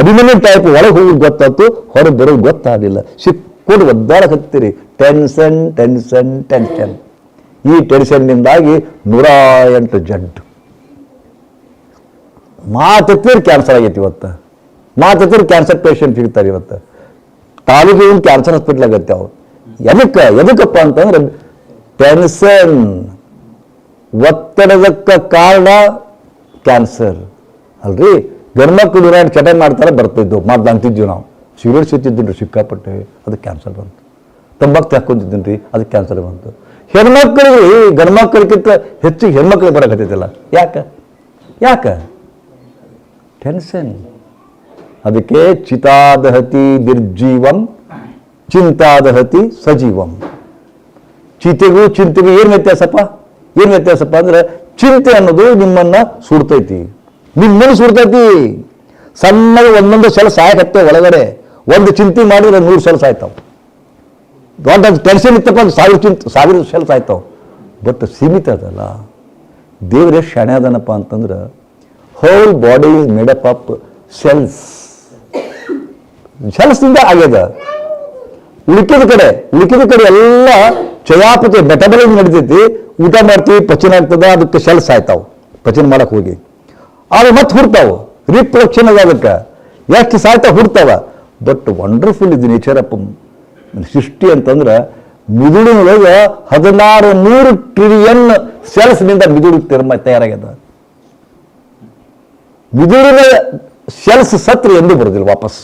Abhimanyu type ಒಳಗೆ ಹೋಗೋದು ಗೊತ್ತಾಯ್ತು ಹೊರಗೆ ಬರೋದು ಗೊತ್ತಾಗಲಿಲ್ಲ ಸಿಕ್ಕೊಂಡು ಒದ್ದಾಡಕತ್ತೀರಿ ಟೆನ್ಷನ್ ಟೆನ್ಷನ್ ಟೆನ್ಷನ್ ಈ ಟೆನ್ಷನ್ನಿಂದಾಗಿ ನೂರ ಎಂಟು ಜಡ್ಡು. ಮಾತತ್ತೀರಿ ಕ್ಯಾನ್ಸರ್ ಆಗೈತಿ ಇವತ್ತು. ಮಾತತ್ತೀರಿ ಕ್ಯಾನ್ಸರ್ ಪೇಷಂಟ್ ಸಿಗ್ತಾರೆ ಇವತ್ತು. ತಾಲೂಕಿನ ಕ್ಯಾನ್ಸರ್ ಹಾಸ್ಪಿಟ್ಲ್ ಆಗತ್ತೆ ಅವ್ರು. ಎದಕ್ಕೆ, ಎದಕ್ಕಪ್ಪ ಅಂತಂದ್ರೆ ಟೆನ್ಷನ್ ಒತ್ತಡದಕ್ಕ ಕಾರಣ ಕ್ಯಾನ್ಸರ್ ಅಲ್ರಿ? ಗಂಡ್ಮಕ್ಳು ದೂರ ಚಟ ಮಾಡ್ತಾರೆ, ಬರ್ತಿದ್ದು. ಮಾಡ್ದು ಅಂತಿದ್ವಿ ನಾವು. ಸಿಗರೇಟ್ ಸಿಗ್ತಿದ್ದು ರೀ ಸಿಕ್ಕಾಪಟ್ಟೆ. ಅದು ಕ್ಯಾನ್ಸಲ್ ಬಂತು. ತಂಬಾಕು ಹಾಕ್ಕೊಂತಿದ್ದೀನಿ ರೀ ಅದು ಕ್ಯಾನ್ಸಲ್ ಬಂತು. ಹೆಣ್ಮಕ್ಳಿಗೆ ಗಂಡ್ಮಕ್ಳಿಗಿಂತ ಹೆಚ್ಚಿಗೆ ಹೆಣ್ಮಕ್ಳಿಗೆ ಬರಕತ್ತೈತಿಲ್ಲ ಯಾಕೆ? ಯಾಕೆ? ಟೆನ್ಷನ್ ಅದಕ್ಕೆ ಚಿತಾದಹತಿ ನಿರ್ಜೀವಂ, ಚಿಂತಾದಹತಿ ಸಜೀವಂ. ಚಿತೆಗೂ ಚಿಂತೆಗೂ ಏನು ವ್ಯತ್ಯಾಸಪ್ಪ? ಏನು ವ್ಯತ್ಯಾಸಪ್ಪ ಅಂದ್ರೆ ಚಿಂತೆ ಅನ್ನೋದು ನಿಮ್ಮನ್ನ ಸುಡ್ತೈತಿ. ನಿಮ್ಮನ್ನು ಬಿಡ್ತೈತಿ ಸಣ್ಣಗೆ ಒಂದೊಂದು ಸಲ ಸಾಯಕತ್ತೆ ಒಳಗಡೆ. ಒಂದು ಚಿಂತೆ ಮಾಡಿದ್ರೆ ನೂರು ಸಲ ಸಾಯ್ತಾವ್. ದೊಡ್ಡ ಟೆನ್ಷನ್ ಇತ್ತಪ್ಪ ಒಂದು ಸಾವಿರ ಚಿಂತೆ, ಸಾವಿರ ಸಲ ಸಾಯ್ತಾವೆ. ಬಟ್ ಸೀಮಿತ ಅದಲ್ಲ. ದೇವ್ರ ಶಾಣೆ ಅದನಪ್ಪ ಅಂತಂದ್ರೆ whole body is made up of cells ಸೆಲ್ಸ್ನಿಂದ ಆಗ್ಯದ. ಉಳಿಕಿದ ಕಡೆ ಉಳಿಕಿದ ಕಡೆ ಎಲ್ಲ ಚಯಾಪತಿ ಮೆಟಬಲಿಸಮ್ ನಡಿತೈತಿ. ಊಟ ಮಾಡ್ತೀವಿ, ಪಚನ ಆಗ್ತದ, ಅದಕ್ಕೆ ಸೆಲ್ಸ್ ಆಯ್ತಾವ ಪಚನ ಮಾಡಕ್ಕೆ ಹೋಗಿ. ಆದ್ರೆ ಮತ್ತೆ ಹುಡ್ತಾವ. ರೀಪ್ರೊಡಕ್ಷನ್ ಅದ ಅದಕ್ಕೆ. ಎಷ್ಟು ಸಾಯ್ತಾವ ಹುಡ್ತಾವ. ಬಟ್ ವಂಡರ್ಫುಲ್ ಇದು ನೇಚರ್ ಅಪ್ ಸೃಷ್ಟಿ ಅಂತಂದ್ರೆ ಮಿದುಳಿನೊಳಗೆ ಹದಿನಾರು ನೂರು ಟ್ರಿಲಿಯನ್ ಸೆಲ್ಸ್ನಿಂದ ಮಿದುಳು ತಿರ್ಮ ತಯಾರಾಗ್ಯದ. ಮಿದುಳಿನ ಸೆಲ್ಸ್ ಸತ್ರ ಎಂದು ಬರೋದಿಲ್ಲ ವಾಪಸ್.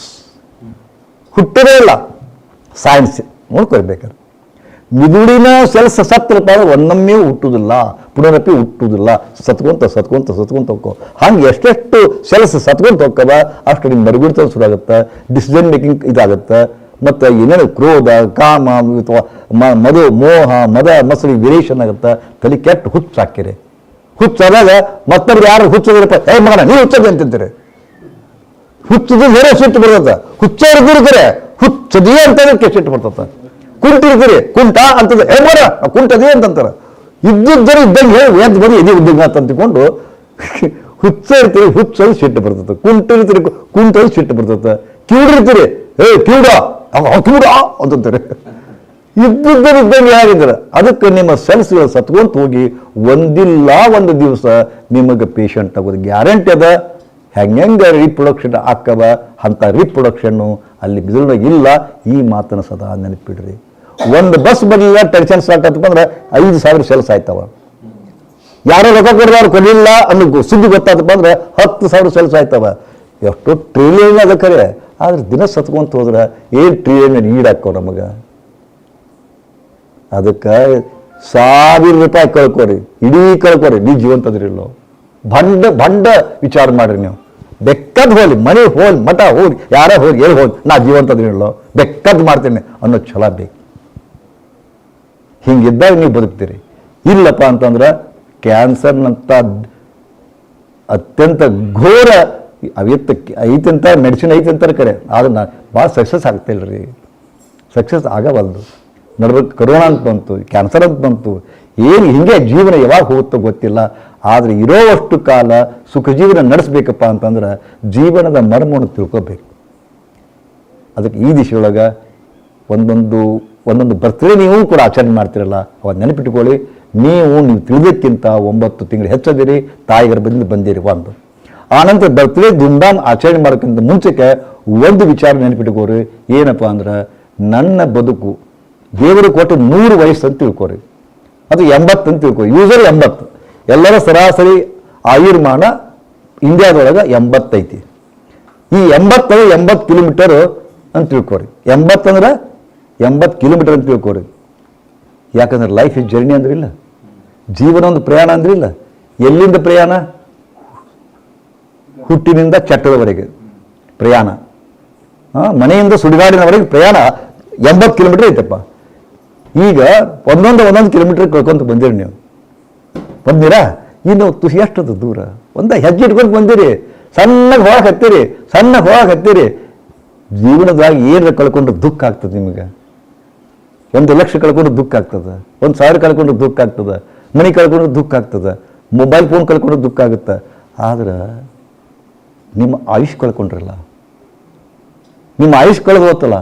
ಹುಟ್ಟದೇ ಇಲ್ಲ. ಸೈನ್ಸ್ ನೋಡ್ಕೊಳ್ಬೇಕಾದ್ರೆ. ಮಿದುಳಿನ ಸೆಲ್ಸ್ ಸತ್ರ ಒಂದೊಮ್ಮೆ ಹುಟ್ಟುವುದಿಲ್ಲ ಪುನರಪಿ ಹುಟ್ಟುವುದಿಲ್ಲ. ಸತ್ಕೊಂತ ಸತ್ಕೊಂತ ಸತ್ಕೊಂತ ಹೋಗ್ಕೋ. ಹಂಗೆ ಎಷ್ಟೆಷ್ಟು ಸೆಲ್ಸ್ ಸತ್ಕೊಂತ ಹೋಗ್ಕವ ಅಷ್ಟು ನಿಮ್ಮ ಶುರು ಶುರುವಾಗುತ್ತೆ. ಡಿಸಿಷನ್ ಮೇಕಿಂಗ್ ಇದಾಗುತ್ತೆ. ಮತ್ತು ಏನೇನು ಕ್ರೋಧ, ಕಾಮ, ಅಥವಾ ಮ- ಮದು, ಮೋಹ, ಮದ, ಮಸಳಿ ವೇರಿಯೇಷನ್ ಆಗುತ್ತೆ. ತಲೆ ಕೆಟ್ಟು ಹುಚ್ಚು ಹಾಕಿರಿ. ಹುಚ್ಚಾದಾಗ ಮತ್ತೊಬ್ರು ಯಾರು ಹುಚ್ಚೋದ್ರಪ್ಪ ಏ ಮಗನ, ನೀವು ಹುಚ್ಚದೆ ಅಂತಿರ್ತೀರಿ ಹುಚ್ಚದು ಬೇರೆ ಸಿಟ್ಟು ಬರ್ತದ. ಹುಚ್ಚರಿರ್ತಾರೆ ಹುಚ್ಚದಿ ಅಂತಂದ್ರೆ ಸಿಟ್ಟು ಬರ್ತದೆ. ಕುಂಟಿರ್ತೀರಿ. ಕುಂಟ ಅಂತಂದ್ರೆ, ಏ ಮರ ಕುಂಟದಿ ಅಂತಂತಾರ. ಇದ್ದಿದ್ದರೆ ಇದ್ದಂಗೆ ಎದ್ದು ಬರೀ ಎದೆ ಉದ್ದಂಗ ಅಂತ ಹುಚ್ಚಿರ್ತೀರಿ ಹುಚ್ಚಲ್ಲಿ ಸಿಟ್ಟು ಬರ್ತದೆ. ಕುಂಟಿರ್ತೀರಿ ಕುಂಟಲ್ಲಿ ಸಿಟ್ಟು ಬರ್ತದೆ. ಕಿವಿಡಿರ್ತೀರಿ, ಏ, ಕಿವಿಡ ಕಿವುಡ ಅಂತಂತಾರೆ. ಇದ್ದಿದ್ದರು ಇದ್ದಂಗೆ ಯಾರಿದ್ದಾರೆ ಅದಕ್ಕೆ ನಿಮ್ಮ ಸೆಲ್ಸ್ಗಳು ಸತ್ಕೊಂತ ಹೋಗಿ, ಒಂದಿಲ್ಲ ಒಂದು ದಿವಸ ನಿಮಗೆ ಪೇಷಂಟ್ ಆಗೋದು ಗ್ಯಾರಂಟಿ ಅದ. ಹೆಂಗೆ ರೀಪ್ರೊಡಕ್ಷನ್ ಆಕ್ಕವ ಅಂಥ ರೀಪ್ರೊಡಕ್ಷನ್ನು ಅಲ್ಲಿ ಬಿದಿಲ್ನಾಗ ಇಲ್ಲ. ಈ ಮಾತನ್ನು ಸದಾ ನೆನಪಿಡ್ರಿ. ಒಂದು ಬಸ್ ಬರಲಿಲ್ಲ ಟೆನ್ಷನ್ ಸ್ಟಾರ್ಟ್ ಆತಪ್ಪ ಐದು ಸಾವಿರ ಸೆಲ್ಸ್ ಆಯ್ತವ. ಯಾರೋ ರೊಕ್ಕ ಕೊಡದವ್ರು ಕೊಡಲಿಲ್ಲ ಅನ್ನೋ ಸುದ್ದಿ ಗೊತ್ತಾತಪ್ಪ ಅಂದ್ರೆ ಹತ್ತು ಸಾವಿರ ಸೆಲ್ಸ್ ಆಯ್ತವ. ಎಷ್ಟು ಟ್ರಿಲಿಯನ್ ಅದ ಆದ್ರೆ ದಿನ ಸತ್ಕೊಂತ ಹೋದ್ರೆ ಏನು ಟ್ರಿಲಿಯನ್ ಈಡಾಕೋ ನಮಗೆ? ಅದಕ್ಕೆ ಸಾವಿರ ರೂಪಾಯಿ ಕಳ್ಕೊರಿ. ಇಡೀ ಕಳ್ಕೊರಿ. ನೀ ಜೀವಂತದ್ರಿಲ್ಲೋ ಭಂಡ ಭಂಡ ವಿಚಾರ ಮಾಡ್ರಿ ನೀವು. ಬೆಕ್ಕದ್ ಹೋಲಿ. ಮನೆ ಹೋಲಿ, ಮಠ ಹೋಗಿ ಯಾರೇ ಹೋಗಿ ಎಲ್ಲಿ ಹೋಗಿ ನಾ ಜೀವಂತದ್ರಿಲ್ಲೋ ಬೆಕ್ಕದ್ ಮಾಡ್ತೇನೆ ಅನ್ನೋ ಛಲ ಬೇಕು. ಹಿಂಗಿದ್ದಾಗ ನೀವು ಬದುಕ್ತೀರಿ. ಇಲ್ಲಪ್ಪ ಅಂತಂದ್ರೆ ಕ್ಯಾನ್ಸರ್ನಂಥ ಅತ್ಯಂತ ಘೋರ ಅವಿತ್ತ ಐತಂತ ಮೆಡಿಸಿನ್ ಐತಂತಾರೆ ಕರೆ. ಆದ್ರೆ ನಾ ಭಾಳ ಸಕ್ಸಸ್ ಆಗ್ತಿಲ್ಲ ರೀ ಸಕ್ಸಸ್ ಆಗವಲ್ದು. ನಡ್ಬೇಕು, ಕರೋನಾ ಅಂತ ಬಂತು, ಕ್ಯಾನ್ಸರ್ ಅಂತ ಬಂತು. ಏನು ಹಿಂಗೆ ಜೀವನ ಯಾವಾಗ ಹೋಗುತ್ತೋ ಗೊತ್ತಿಲ್ಲ. ಆದರೆ ಇರೋವಷ್ಟು ಕಾಲ ಸುಖ ಜೀವನ ನಡೆಸ್ಬೇಕಪ್ಪ ಅಂತಂದ್ರೆ ಜೀವನದ ಮರ್ಮವನ್ನು ತಿಳ್ಕೊಬೇಕು. ಅದಕ್ಕೆ ಈ ದಿಶೆಯೊಳಗೆ ಒಂದೊಂದು ಒಂದೊಂದು ಬರ್ತ್ಡೇ ನೀವು ಕೂಡ ಆಚರಣೆ ಮಾಡ್ತಿರಲ್ಲ, ಅವಾಗ ನೆನಪಿಟ್ಕೊಳ್ಳಿ, ನೀವು ನೀವು ತಿಳಿದಕ್ಕಿಂತ ಒಂಬತ್ತು ತಿಂಗಳು ಹೆಚ್ಚದಿರಿ ತಾಯಿ ಗರ್ಭದಿಂದ ಬಂದಿರಿ ಒಂದು ಆನಂತರ ಬರ್ತ್ಡೇ ಧೂಮ್ಧಾಮ್ ಆಚರಣೆ ಮಾಡೋಕ್ಕಿಂತ ಮುಂಚೆಗೆ ಒಂದು ವಿಚಾರ ನೆನಪಿಟ್ಕೋರಿ ಏನಪ್ಪ ಅಂದ್ರೆ ನನ್ನ ಬದುಕು ದೇವರು ಕೊಟ್ಟು ನೂರು ವಯಸ್ಸು ಅಂತ ತಿಳ್ಕೊರಿ ಅದು ಎಂಬತ್ತು ಅಂತ ತಿಳ್ಕೊ ಯೂಸರ್ ಎಂಬತ್ತು. ಎಲ್ಲರ ಸರಾಸರಿ ಆಯುರ್ಮಾನ ಇಂಡಿಯಾದೊಳಗೆ ಎಂಬತ್ತೈತಿ. ಈ ಎಂಬತ್ತೈದು ಎಂಬತ್ತು ಕಿಲೋಮೀಟರ್ ಅಂತ ತಿಳ್ಕೊರಿ ಎಂಬತ್ತಂದ್ರೆ ಎಂಬತ್ತು ಕಿಲೋಮೀಟರ್ ಅಂತ ತಿಳ್ಕೊರಿ ಯಾಕಂದ್ರೆ ಲೈಫ್ ಇಸ್ ಜರ್ನಿ ಅಂದ್ರೆ ಇಲ್ಲ. ಜೀವನ ಒಂದು ಪ್ರಯಾಣ ಅಂದ್ರೆ ಇಲ್ಲ. ಎಲ್ಲಿಂದ ಪ್ರಯಾಣ? ಹುಟ್ಟಿನಿಂದ ಚಟ್ಟದವರೆಗೆ ಪ್ರಯಾಣ. ಮನೆಯಿಂದ ಸುಡುಗಾಡಿನವರೆಗೆ ಪ್ರಯಾಣ ಎಂಬತ್ತು ಕಿಲೋಮೀಟರ್ ಐತಪ್ಪ. ಈಗ ಒಂದೊಂದು ಒಂದೊಂದು ಕಿಲೋಮೀಟರ್ ಕಳ್ಕೊಂತ ಬಂದಿರಿ ನೀವು. ಬಂದಿರಾ? ಇನ್ನು ತುಸಿ ಎಷ್ಟದು ದೂರ? ಒಂದ ಹೆಜ್ಜೆ ಇಟ್ಕೊಂಡು ಬಂದಿರಿ. ಸಣ್ಣಗೆ ಹೋಗಕ್ಕೆ ಹತ್ತೀರಿ, ಸಣ್ಣ ಹೋಗಕ್ಕೆ ಹತ್ತೀರಿ. ಜೀವನದಾಗ ಏನಾರ ಕಳ್ಕೊಂಡ್ರೆ ದುಃಖ ಆಗ್ತದೆ ನಿಮಗೆ. ಒಂದು ಲಕ್ಷ ಕಳ್ಕೊಂಡ್ರೆ ದುಃಖ ಆಗ್ತದೆ. ಒಂದು ಸಾವಿರ ಕಳ್ಕೊಂಡ್ರೆ ದುಃಖ ಆಗ್ತದೆ. ಮನೆ ಕಳ್ಕೊಂಡ್ರೆ ದುಃಖ ಆಗ್ತದೆ. ಮೊಬೈಲ್ ಫೋನ್ ಕಳ್ಕೊಂಡ್ರೆ ದುಃಖ ಆಗುತ್ತೆ. ಆದ್ರೆ ನಿಮ್ಮ ಆಯುಷ್ ಕಳ್ಕೊಂಡ್ರಲ್ಲ. ನಿಮ್ಮ ಆಯುಷ್ ಕಳೆದು ಹೋತಲ್ಲ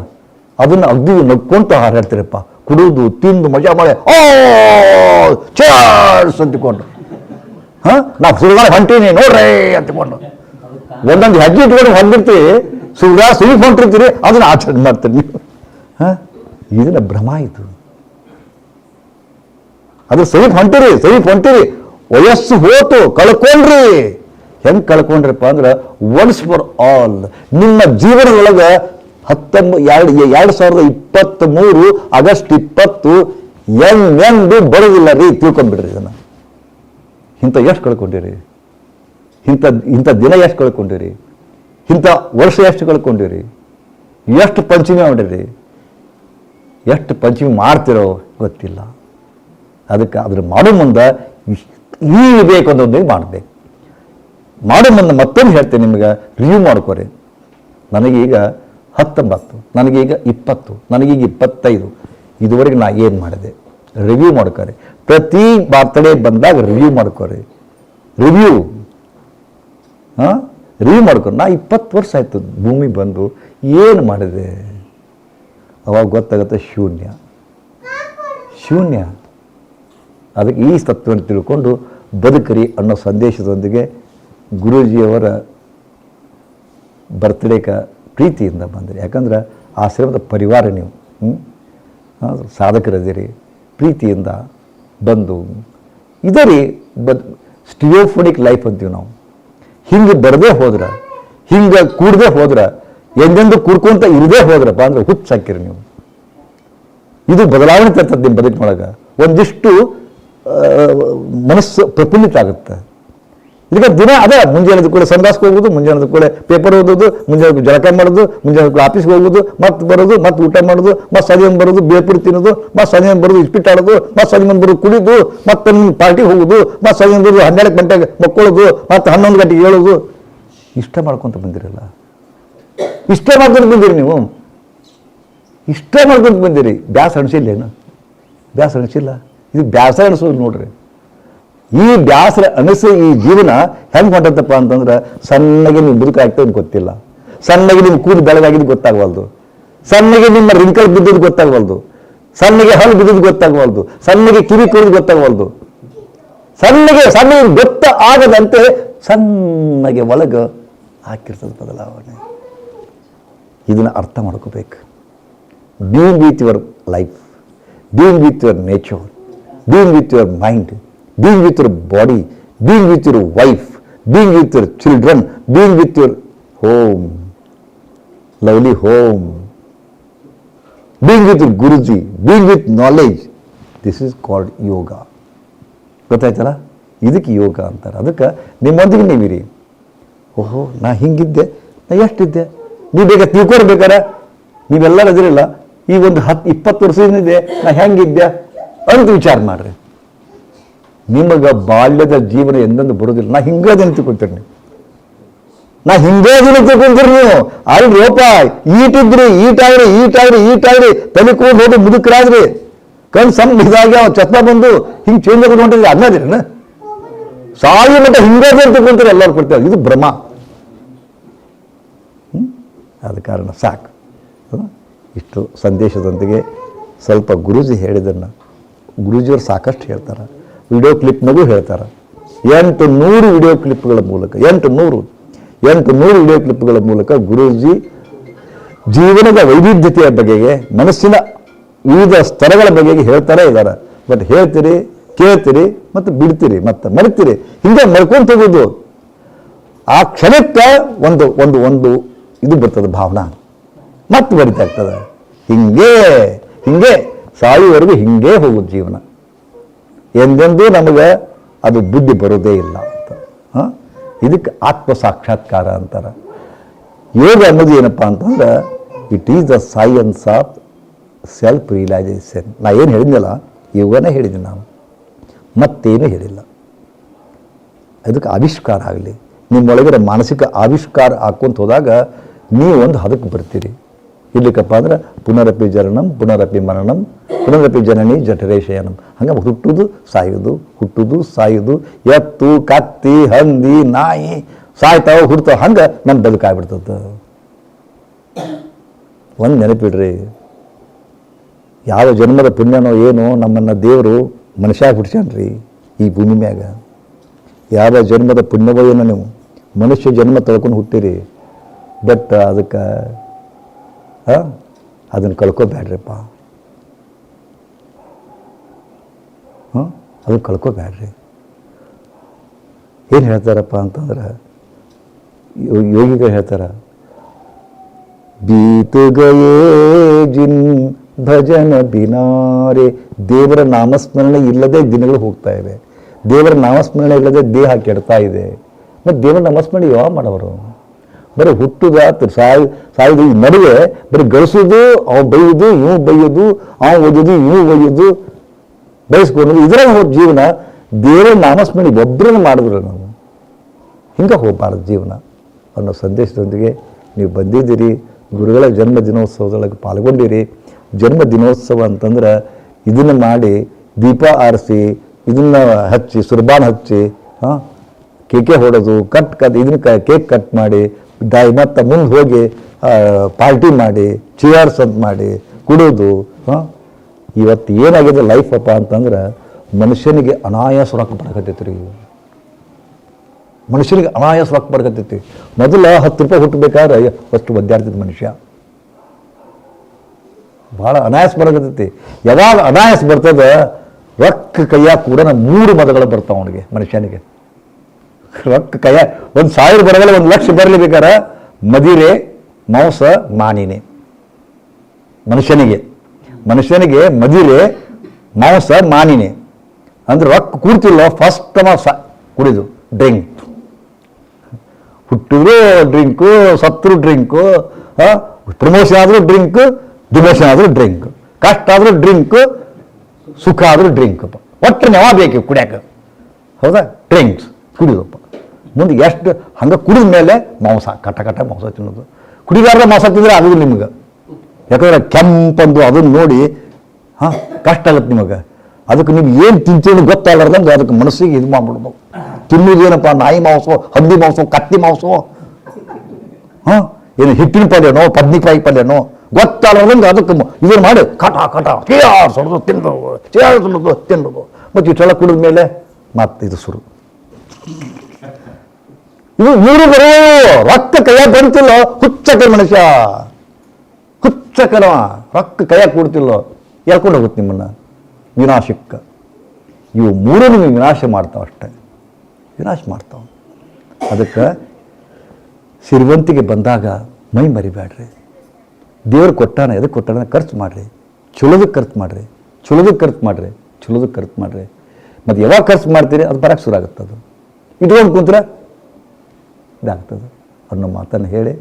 ಅದನ್ನು ಅಗ್ದಿ ನಗ್ಕೊಂತ ಹಾರಾಡ್ತೀರಪ್ಪ. ಕುಡಿದು, ತಿಂದು, ಮಜಾ ಮಾಡಿ, ಓ ಚಾರ್ಸ್ ಅಂತಿಕೊಂಡು ಹಾಂ? ನಾವು ಸುಳ್ಳ ಹೊಂಟೀನಿ, ನೋಡ್ರಿ ಅಂತಿಕೊಂಡು ಒಂದೊಂದು ಹೆಜ್ಜೆ ಇಟ್ಕೊಂಡು ಹೊಂದಿರ್ತೀವಿ. ಸುಳ್ಳ ಸುಳಿ ಹೊಂಟಿರ್ತೀರಿ, ಅದನ್ನ ಆಚರಣೆ ಮಾಡ್ತೀರಿ ನೀವು. ಹಾ? ಇದನ್ನ ಭ್ರಮ ಆಯಿತು ಅದು ಸೈಫ್ ಹೊಂಟಿರಿ ಸೈಫ್ ಹೊಂಟಿರಿ. ವಯಸ್ಸು ಹೋತು, ಕಳ್ಕೊಂಡ್ರಿ. ಹೆಂಗ್ ಕಳ್ಕೊಂಡ್ರಪ್ಪ ಅಂದ್ರೆ ಒನ್ಸ್ ಫಾರ್ ಆಲ್ ನಿಮ್ಮ ಜೀವನದೊಳಗೆ ಹತ್ತೊಂಬ, ಎರಡು ಎರಡು ಸಾವಿರದ ಇಪ್ಪತ್ತ್ ಮೂರು ಆಗಸ್ಟ್ ಇಪ್ಪತ್ತು ಎಂದು ಬರೋದಿಲ್ಲ ರೀ, ತಿಳ್ಕೊಂಡ್ಬಿಡ್ರಿ ಇದನ್ನು. ಇಂಥ ಎಷ್ಟು ಕಳ್ಕೊಂಡಿರಿ? ಇಂಥ ಇಂಥ ದಿನ ಎಷ್ಟು ಕಳ್ಕೊಂಡಿರಿ? ಇಂಥ ವರ್ಷ ಎಷ್ಟು ಕಳ್ಕೊಂಡಿರಿ? ಎಷ್ಟು ಪಂಚಮಿ ಮಾಡಿರಿ? ಎಷ್ಟು ಪಂಚಮಿ ಮಾಡ್ತಿರೋ ಗೊತ್ತಿಲ್ಲ. ಅದಕ್ಕೆ ಅದ್ರ ಮಾಡೋ ಮುಂದೆ ಈ ಬೇಕು ಒಂದೇ ಮಾಡಬೇಕು. ಮಾಡೋ ಮುಂದೆ ಮತ್ತೊಂದು ಹೇಳ್ತೇನೆ ನಿಮಗೆ ರಿವ್ಯೂ ಮಾಡ್ಕೊರಿ. ನನಗೀಗ ಹತ್ತೊಂಬತ್ತು, ನನಗೀಗ ಇಪ್ಪತ್ತು, ನನಗೀಗ ಇಪ್ಪತ್ತೈದು, ಇದುವರೆಗೆ ನಾ ಏನು ಮಾಡಿದೆ? ರಿವ್ಯೂ ಮಾಡ್ಕೊರಿ. ಪ್ರತಿ ಬರ್ತಡೇ ಬಂದಾಗ ರಿವ್ಯೂ ಮಾಡ್ಕೊರಿ. ರಿವ್ಯೂ ಹಾಂ? ರಿವ್ಯೂ ಮಾಡ್ಕೊಂಡು ನಾ ಇಪ್ಪತ್ತು ವರ್ಷ ಆಯಿತು ಭೂಮಿ ಬಂದು ಏನು ಮಾಡಿದೆ? ಅವಾಗ ಗೊತ್ತಾಗುತ್ತೆ ಶೂನ್ಯ. ಶೂನ್ಯ. ಅದಕ್ಕೆ ಈ ತತ್ವವನ್ನು ತಿಳ್ಕೊಂಡು ಬದುಕರಿ ಅನ್ನೋ ಸಂದೇಶದೊಂದಿಗೆ ಗುರೂಜಿಯವರ ಬರ್ತ್ಡೇಕ ಪ್ರೀತಿಯಿಂದ ಬಂದಿರಿ. ಯಾಕಂದ್ರೆ ಆಶ್ರಮದ ಪರಿವಾರ ನೀವು ಸಾಧಕರದಿರಿ, ಪ್ರೀತಿಯಿಂದ ಬಂದು ಇದರಿ ಬದ್, ಸ್ಟಿಯೋಫೋನಿಕ್ ಲೈಫ್ ಅಂತೀವಿ ನಾವು. ಹಿಂಗೆ ಬರದೇ ಹೋದ್ರೆ, ಹಿಂಗೆ ಕೂಡದೆ ಹೋದ್ರೆ ಎಂದೆಂದು ಕೂರ್ಕೊಂತ ಇರದೇ ಹೋದ್ರಪ್ಪ ಅಂದ್ರೆ ಹುಚ್ಚು ಹಾಕಿರಿ ನೀವು. ಇದು ಬದಲಾವಣೆ ತರ್ತದೆ ನಿಮ್ಮ ಬದುಕಿನೊಳಗೆ ಒಂದಿಷ್ಟು ಮನಸ್ಸು ಪ್ರಫುಲ್ಲಿತ ಆಗುತ್ತೆ. ಈಗ ದಿನ ಅದೇ, ಮುಂಜಾನೆ ಕೂಡ ಸಂದಾಸ್ಗೆ ಹೋಗೋದು, ಮುಂಜಾನೆ ಕೂಡ ಪೇಪರ್ ಓದೋದು, ಮುಂಜಾನೆ ಜಳಕ ಮಾಡೋದು, ಮುಂಜಾನೆ ಕೂಡ ಆಫೀಸ್ಗೆ ಹೋಗೋದು ಮತ್ತೆ ಬರೋದು ಮತ್ತೆ ಊಟ ಮಾಡೋದು ಮತ್ತೆ ಸಂಜೆ ಬರೋದು ಬೇಪುರಿ ತಿನ್ನೋದು ಮತ್ತೆ ಸಂಜೆ ಬರೋದು ಇಸ್ಪಿಟ್ ಆಡೋದು ಮತ್ತೆ ಮುಂದೆ ಬರೋದು ಕುಡಿದು ಮತ್ತೆ ಪಾರ್ಟಿಗೆ ಹೋಗೋದು ಮತ್ತೆ ಮುಂದೆ ಬರೋದು ಹನ್ನೆರಡು ಗಂಟೆಗೆ ಮಕ್ಕೊಳ್ಳೋದು ಮತ್ತೆ ಹನ್ನೊಂದು ಗಂಟೆಗೆ ಹೇಳೋದು ಇಷ್ಟ ಮಾಡ್ಕೊತ ಬಂದಿರಲ್ಲ. ಇಷ್ಟೇ ಮಾಡ್ಕೊಂಡು ಬಂದಿರಿ ನೀವು. ಇಷ್ಟೇ ಮಾಡ್ಕೊಂಡು ಬಂದಿರಿ. ಬ್ಯಾಸ ಅನಿಸಿಲ್ಲೇನು? ಬ್ಯಾಸ ಅನಿಸಿಲ್ಲ? ಇದು ಬ್ಯಾಸ ಅನಿಸೋದು ನೋಡ್ರಿ. ಈ ಬ್ಯಾಸರ ಅನಿಸಿ, ಈ ಜೀವನ ಹೆಂಗೆ ಹೊಂಟತ್ತಪ್ಪ ಅಂತಂದ್ರೆ ಸಣ್ಣಗೆ ನೀವು ಅಂತ ಗೊತ್ತಿಲ್ಲ. ಸಣ್ಣಗೆ ನಿಮ್ಮ ಕೂದಲು ಬೆಳಗಾಗಿದ್ದು ಗೊತ್ತಾಗವಲ್ದು. ಸಣ್ಣಗೆ ನಿಮ್ಮ ರಿಂಕಲ್ ಬಿದ್ದದ್ದು ಗೊತ್ತಾಗವಲ್ದು. ಸಣ್ಣಗೆ ಹಲ್ಲು ಬಿದ್ದದ್ದು ಗೊತ್ತಾಗವಲ್ದು. ಸಣ್ಣಗೆ ಕಿವಿ ಕೊಡೋದು ಗೊತ್ತಾಗವಲ್ದು. ಸಣ್ಣಗೆ ಸಣ್ಣಗೆ ಗೊತ್ತ ಆಗದಂತೆ ಸಣ್ಣಗೆ ಒಳಗೆ ಹಾಕಿರ್ತದೆ ಬದಲಾವಣೆ. ಇದನ್ನು ಅರ್ಥ ಮಾಡ್ಕೋಬೇಕು. Deal with your life deal with your nature deal with your mind deal with your body deal with your wife deal with your children deal with your home lovely home deal with Guruji deal with knowledge this is called yoga ಗೊತ್ತಾಯ್ತಲ್ಲ? ಇದಕ್ಕೆ ಯೋಗ ಅಂತಾರೆ. ಅದಕ್ಕೆ ನಿಮ್ಮೊಂದಿಗೆ ನೀವಿರಿ. ಓಹೋ, ನಾ ಹಿಂಗಿದ್ದೆ, ನಾ ಎಷ್ಟಿದ್ದೆ? ನೀವು ಬೇಗ ತಿಳ್ಕೊಳ್ಬೇಕಾರೆ ನೀವೆಲ್ಲರೂ ಅದಿರಲ್ಲ ಈ ಒಂದು ಹತ್ತು ಇಪ್ಪತ್ತು ವರ್ಷದಿಂದಿದೆ ನಾ ಹೆಂಗಿದ್ದೆ ಅಂತ ವಿಚಾರ ಮಾಡ್ರಿ. ನಿಮಗೆ ಬಾಲ್ಯದ ಜೀವನ ಎಂದಂದು ಬರೋದಿಲ್ಲ. ನಾ ಹಿಂಗದೇನು ತಿಳ್ಕೊತೀರಿ ನೀವು. ನಾ ಹಿಂಗೇ ದಿನ ತಿಳ್ಕೊಂತೀರಿ ನೀವು. ಅಲ್ಲಿ ರೋಪ ಈಟಿದ್ರಿ ಈಟಾಗ್ರಿ ಈಟಾಗ್ರಿ ಈಟಾಗ್ರಿ ತಲೆ ಕೂಡ ಹೋಗಿ ಮುದುಕರಾದ್ರಿ. ಕಣ್ ಸಣ್ಣ ಇದಾಗಿ ಅವ್ನು ಚಸ್ಮಾ ಬಂದು ಹಿಂಗೆ ಚೇಂಜ್ ಆಗಿ ಹೊಂಟಿದ್ರಿ. ಸಾಯಿ ಮಟ್ಟ ಹಿಂಗೇ ತಿಳ್ಕೊಂತೀರಿ ಎಲ್ಲರೂ ಕೊಡ್ತೇವೆ ಇದು ಭ್ರಮ? ಆದ ಕಾರಣ ಸಾಕು. ಇಷ್ಟು ಸಂದೇಶದೊಂದಿಗೆ ಸ್ವಲ್ಪ ಗುರೂಜಿ ಹೇಳಿದ್ದನ್ನು ಗುರೂಜಿಯವರು ಸಾಕಷ್ಟು ಹೇಳ್ತಾರೆ. ವಿಡಿಯೋ ಕ್ಲಿಪ್ನಾಗೂ ಹೇಳ್ತಾರೆ. ಎಂಟು ನೂರು ವಿಡಿಯೋ ಕ್ಲಿಪ್ಗಳ ಮೂಲಕ, ಎಂಟು ನೂರು ಎಂಟು ನೂರು ವಿಡಿಯೋ ಕ್ಲಿಪ್ಗಳ ಮೂಲಕ ಗುರೂಜಿ ಜೀವನದ ವೈವಿಧ್ಯತೆಯ ಬಗೆಗೆ, ಮನಸ್ಸಿನ ವಿವಿಧ ಸ್ತರಗಳ ಬಗೆಗೆ ಹೇಳ್ತಾರೆ ಇದ್ದಾರೆ ಬಟ್ ಹೇಳ್ತೀರಿ, ಕೇಳ್ತೀರಿ, ಮತ್ತು ಬಿಡ್ತೀರಿ, ಮತ್ತು ಮರಿತೀರಿ. ಹಿಂದೆ ಮರ್ಕೊಂತ ಹೋಗೋದು. ಆ ಕ್ಷಣಕ್ಕೆ ಒಂದು ಒಂದು ಒಂದು ಇದು ಬರ್ತದೆ ಭಾವನಾ. ಮತ್ತೆ ಬರಿತಾ ಆಗ್ತದೆ ಹಿಂಗೆ ಹಿಂಗೆ ಸಾಯುವವರೆಗೂ ಹಿಂಗೆ ಹೋಗೋದು ಜೀವನ. ಎಂದೆಂದೂ ನಮಗೆ ಅದು ಬುದ್ಧಿ ಬರೋದೇ ಇಲ್ಲ ಅಂತ. ಇದಕ್ಕೆ ಆತ್ಮ ಸಾಕ್ಷಾತ್ಕಾರ ಅಂತಾರೆ. ಯೋಗ ಅನ್ನೋದು ಏನಪ್ಪ ಅಂತಂದ್ರೆ it is the science of self realization ನಾ ಏನು ಹೇಳಿದ್ನಲ್ಲ, ಯೋಗನೇ ಹೇಳಿದ್ದೀನಿ ನಾನು. ಮತ್ತೇನು ಹೇಳಿಲ್ಲ. ಅದಕ್ಕೆ ಆವಿಷ್ಕಾರ ಆಗಲಿ. ನಿಮ್ಮೊಳಗಡೆ ಮಾನಸಿಕ ಆವಿಷ್ಕಾರ ಹಾಕ್ಕೊಂತ ಹೋದಾಗ ನೀವು ಒಂದು ಹದಕ್ಕೆ ಬರ್ತೀರಿ. ಇರ್ಲಿಕ್ಕಪ್ಪ ಅಂದ್ರೆ ಪುನರಪಿ ಜನನಂ, ಪುನರಪಿ ಮರಣಂ, ಪುನರಪಿ ಜನನಿ ಜಠರೇಶಯನಂ. ಹಂಗೆ ಹುಟ್ಟುದು, ಸಾಯುದು ಹುಟ್ಟುದು, ಸಾಯುದು. ಎತ್ತು, ಕತ್ತಿ, ಹಂದಿ, ನಾಯಿ ಸಾಯ್ತಾವ, ಹುಡ್ತಾವ. ಹಂಗೆ ನಮ್ಮ ಬದುಕಾಗ್ಬಿಡ್ತದ ಒಂದು ನೆನಪಿಡ್ರಿ. ಯಾವ ಜನ್ಮದ ಪುಣ್ಯನೋ ಏನೋ ನಮ್ಮನ್ನು ದೇವರು ಮನುಷ್ಯ ಹುಡ್ಸ್ಯಾನ್ರಿ ಈ ಭೂಮಿ ಮ್ಯಾಗ. ಯಾವ ಜನ್ಮದ ಪುಣ್ಯವೋ ಏನೋ ನೀವು. ಮನುಷ್ಯ ಜನ್ಮ ತಳ್ಕೊಂಡು ಹುಟ್ಟಿರಿ. ಬಟ್ ಅದಕ್ಕೆ ಅದನ್ನು ಕಳ್ಕೊಬೇಡ್ರಿಪ್ಪ ಹಾಂ ಅದನ್ನು ಕಳ್ಕೊಬೇಡ್ರಿ ಏನು ಹೇಳ್ತಾರಪ್ಪ ಅಂತಂದ್ರೆ ಯೋಗಿಗಳು ಹೇಳ್ತಾರೆ ಬೀತು ಗಯೇ ಜಿನ್ ಭಜನ ಬಿನಾರೆ, ದೇವರ ನಾಮಸ್ಮರಣೆ ಇಲ್ಲದೆ ದಿನಗಳು ಹೋಗ್ತಾ ಇವೆ ದೇವರ ನಾಮಸ್ಮರಣೆ ಇಲ್ಲದೆ ದೇಹ ಕೆಡ್ತಾ ಇದೆ. ಮತ್ತು ದೇವರ ನಾಮಸ್ಮರಣೆ ಯಾವ ಮಾಡೋರು ಬರೀ ಹುಟ್ಟುದ ತ- ಸಾಯ್ ಸಾಯುದು ನಡುವೆ ಬರೀ ಗಳಿಸೋದು ಅವ ಬೈಯೋದು ಇವು ಬೈಯೋದು ಅವ ಓದೋದು ಇವು ಒಯ್ಯೋದು ಬಯಸ್ಕೊಂಡು ಇದರ ಜೀವನ ದೇವರ ನಾಮಸ್ಮರಣೆ ಒಬ್ಬರನ್ನು ಮಾಡಿದ್ರು ನಾವು ಹಿಂಗೆ ಹೋಗಬಾರ್ದು ಜೀವನ ಅನ್ನೋ ಸಂದೇಶದೊಂದಿಗೆ ನೀವು ಬಂದಿದ್ದೀರಿ. ಗುರುಗಳ ಜನ್ಮ ದಿನೋತ್ಸವದೊಳಗೆ ಪಾಲ್ಗೊಂಡಿರಿ. ಜನ್ಮ ದಿನೋತ್ಸವ ಅಂತಂದ್ರೆ ಇದನ್ನು ಮಾಡಿ ದೀಪ ಆರಿಸಿ, ಇದನ್ನು ಹಚ್ಚಿ, ಸುರ್ಬಾನ್ ಹಚ್ಚಿ, ಹಾಂ, ಕೇಕೆ ಹೊಡೋದು, ಕಟ್ ಕಟ್, ಇದನ್ನ ಕೇಕ್ ಕಟ್ ಮಾಡಿ ಡಾಯ್ ಮತ್ತು ಮುಂದೆ ಹೋಗಿ ಪಾರ್ಟಿ ಮಾಡಿ ಚೇರ್ಸ್ ಅಂತ ಮಾಡಿ ಕುಡೋದು ಇವತ್ತು ಏನಾಗಿದೆ ಲೈಫ್ ಅಪ್ಪ ಅಂತಂದ್ರೆ ಮನುಷ್ಯನಿಗೆ ಅನಾಯಾಸ ರೊಕ್ಕ ಬರಕತ್ತೈತೆ ರೀ ಮನುಷ್ಯನಿಗೆ ಅನಾಯಾಸ ರೊಕ್ಕ ಬರಕತ್ತೈತಿ. ಮೊದಲ ಹತ್ತು ರೂಪಾಯಿ ಹುಟ್ಟಬೇಕಾದ್ರೆ ಅಷ್ಟು ಒದ್ದಾಡ್ತಿದ್ದ ಮನುಷ್ಯ. ಭಾಳ ಅನಾಯಾಸ ಬರಕತ್ತೈತಿ. ಯಾವಾಗ ಅನಾಯಾಸ ಬರ್ತದ, ರೊಕ್ಕ ಕೈಯಾಗ ಕೂಡ ಮೂರು ಮದಗಳು ಬರ್ತಾವ ಅವನಿಗೆ, ಮನುಷ್ಯನಿಗೆ. ರೊಕ್ಕ ಕೈಯ ಒಂದು ಸಾವಿರ ಬರಗಲ್ಲ ಒಂದು ಲಕ್ಷ ಬರಲಿ ಬೇಕಾರೆ? ಮದಿರೆ, ಮಾಂಸ, ಮಾನಿನೆ. ಮನುಷ್ಯನಿಗೆ. ಮನುಷ್ಯನಿಗೆ ಮದಿರೆ, ಮಾಂಸ, ಮಾನಿನೆ. ಅಂದ್ರೆ ರೊಕ್ಕ ಕೂಡ್ತಿಲ್ಲ ಫಸ್ಟ್ ಮಾಸ ಕುಡಿದು ಡ್ರಿಂಕ್ ಹುಟ್ಟಿದ್ರು ಡ್ರಿಂಕು ಸತ್ರು ಡ್ರಿಂಕು ಪ್ರಮೋಷನ್ ಆದರೂ ಡ್ರಿಂಕ್ ಡಿಮೋಷನ್ ಆದರೂ ಡ್ರಿಂಕ್ ಕಷ್ಟ ಆದರೂ ಡ್ರಿಂಕ್ ಸುಖ ಆದರೂ ಡ್ರಿಂಕ್ ಒಟ್ಟು ನೆವ ಬೇಕು ಕುಡಿಯಾಕ? ಹೌದಾ? ಡ್ರಿಂಕ್ಸ್ ಕುಡಿದಪ್ಪ ಮುಂದೆ ಎಷ್ಟು ಹಂಗೆ ಕುಡಿದ ಮೇಲೆ ಮಾಂಸ, ಕಟ್ಟ ಕಟ್ಟ ಮಾಂಸ ತಿನ್ನೋದು. ಕುಡಿಗಾರದ ಮಾಂಸ ತಿಂದರೆ ಅದು ನಿಮ್ಗೆ. ಯಾಕಂದ್ರೆ ಕೆಂಪಂದು ಅದನ್ನು ನೋಡಿ, ಹಾಂ, ಕಷ್ಟ ಆಗುತ್ತೆ ನಿಮಗೆ. ಅದಕ್ಕೆ ನೀವು ಏನು ತಿಂತೀನಿ ಗೊತ್ತಾಗಲಾರ್ದಂಗೆ ಅದಕ್ಕೆ ಮನಸ್ಸಿಗೆ ಇದು ಮಾಡ್ಬಿಡ್ಬೇಕು. ತಿನ್ನೋದೇನಪ್ಪ ನಾಯಿ ಮಾಂಸೋ ಹಂದಿ ಮಾಂಸೋ ಕತ್ತಿ ಮಾಂಸೋ ಹಾಂ, ಏನು ಹಿಟ್ಟಿನ ಪಲ್ಯನೋ, ಪದ್ನಿಕಾಯಿ ಪಲ್ಯನೋ? ಗೊತ್ತಾಗಲಾರ್ದಂಗೆ ಅದಕ್ಕೆ ಇದನ್ನು ಮಾಡಿ ಕಟ ಕಟ ಚೇರ್ ಸೊಡೋದು ತಿನ್ನೋದು ಚೇರ್ ಸೊಡೋದು ತಿನ್ನೋದು ಮತ್ತು ಇಷ್ಟೆಲ್ಲ ಕುಡಿದ ಮೇಲೆ ಮತ್ತೆ ಇದು ಶುರು. ಇದು ಮೂರು ಬರೋ ರೊಕ್ಕ ಕೈಯಾಗ ಬಂತಿಲ್ಲ ಹುಚ್ಚಕ ಮನುಷ್ಯ. ಹುಚ್ಚಕನ ರೊಕ್ಕ ಕೈಯಾಗ ಕೊಡ್ತಿಲ್ಲೋ? ಎಳ್ಕೊಂಡು ಹೋಗುತ್ತೆ ನಿಮ್ಮನ್ನು. ವಿನಾಶಕ್ಕೆ. ಇವು ಮೂರು ನಿಮಗೆ ವಿನಾಶ ಮಾಡ್ತಾವೆ ಅಷ್ಟೇ. ವಿನಾಶ ಮಾಡ್ತಾವೆ. ಅದಕ್ಕೆ ಸಿರಿವಂತಿಗೆ ಬಂದಾಗ ಮೈ ಮರಿಬೇಡ್ರಿ ದೇವ್ರು ಕೊಟ್ಟಾನೆ ಎದಕ್ಕೆ ಕೊಟ್ಟಾನೆ ಖರ್ಚು ಮಾಡಿರಿ. ಚಲೋದಕ್ಕೆ ಖರ್ಚು ಮಾಡಿರಿ. ಚಲೋದಕ್ಕೆ ಖರ್ಚು ಮಾಡಿರಿ. ಚಲೋದಕ್ಕೆ ಖರ್ಚು ಮಾಡಿರಿ. ಮತ್ತು ಯಾವಾಗ ಖರ್ಚು ಮಾಡ್ತೀರಿ? ಅದು ಬರೋಕ್ಕೆ ಶುರು ಆಗುತ್ತೆ ಅದು ಇಟ್ಕೊಂಡು ಕುಂತ್ರೆ ಇದಾಗ್ತದೆ ಅನ್ನೋ ಮಾತನ್ನು ಹೇಳಿ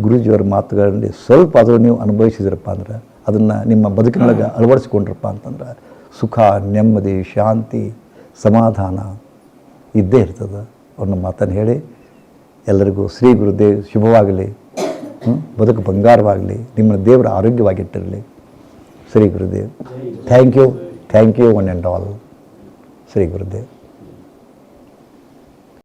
ಗುರುಜಿಯವರ ಮಾತುಗಳಲ್ಲಿ ಸ್ವಲ್ಪ ಅದು ನೀವು ಅನುಭವಿಸಿದ್ರಪ್ಪ ಅಂದ್ರೆ ಅದನ್ನು ನಿಮ್ಮ ಬದುಕಿನೊಳಗೆ ಅಳವಡಿಸ್ಕೊಂಡ್ರಪ್ಪ ಅಂತಂದ್ರೆ ಸುಖ ನೆಮ್ಮದಿ ಶಾಂತಿ ಸಮಾಧಾನ ಇದ್ದೇ ಇರ್ತದೆ. ಅನ್ನೋ ಮಾತನ್ನು ಹೇಳಿ ಎಲ್ಲರಿಗೂ ಶ್ರೀ ಗುರುದೇವ್ ಶುಭವಾಗಲಿ? ಬದುಕು ಬಂಗಾರವಾಗಲಿ ನಿಮ್ಮ ದೇವರ ಆರೋಗ್ಯವಾಗಿಟ್ಟಿರಲಿ. Shri Gurudev. Thank you thank you one and all Shri Gurudev.